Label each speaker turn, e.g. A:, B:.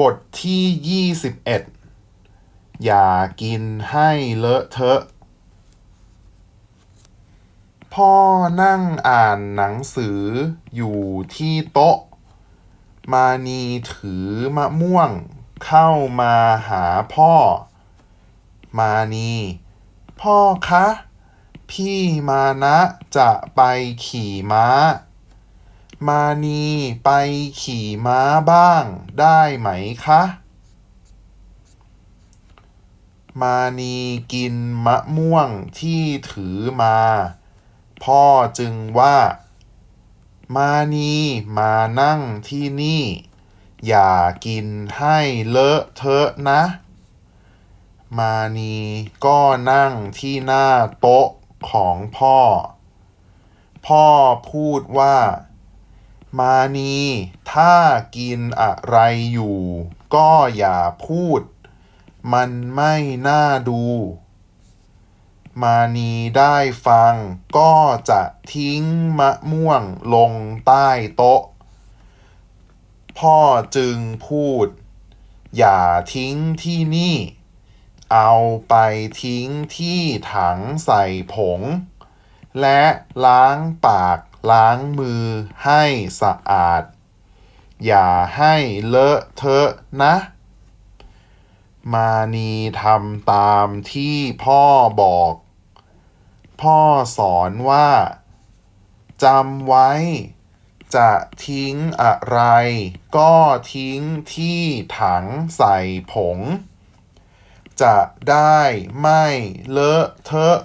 A: บทที่ 21 อย่ากินให้เลอะเทอะ พ่อนั่งอ่านหนังสืออยู่ที่โต๊ะ มานีถือมะม่วงเข้ามาหาพ่อ มานี พ่อคะ พี่มานะจะไปขี่ม้า มานีไปขี่ม้าบ้างได้ไหมคะ มานีกินมะม่วงที่ถือมา พ่อจึงว่า มานีมานั่งที่นี่ อย่ากินให้เลอะเทอะนะ มานีก็นั่งที่หน้าโต๊ะของพ่อ พ่อพูดว่า มานีถ้ากินอะไรอยู่ ก็อย่าพูด มันไม่น่าดู มานีได้ฟัง ก็จะทิ้งมะม่วงลงใต้โต๊ะ พ่อจึงพูด อย่าทิ้งที่นี่ เอาไปทิ้งที่ถังใส่ผง และล้างปาก ล้างมือให้สะอาด อย่าให้เลอะเทอะนะ มานีทำตามที่พ่อบอก พ่อสอนว่าจำไว้ จะทิ้งอะไร ก็ทิ้งที่ถังใส่ผง จะได้ไม่เลอะเทอะ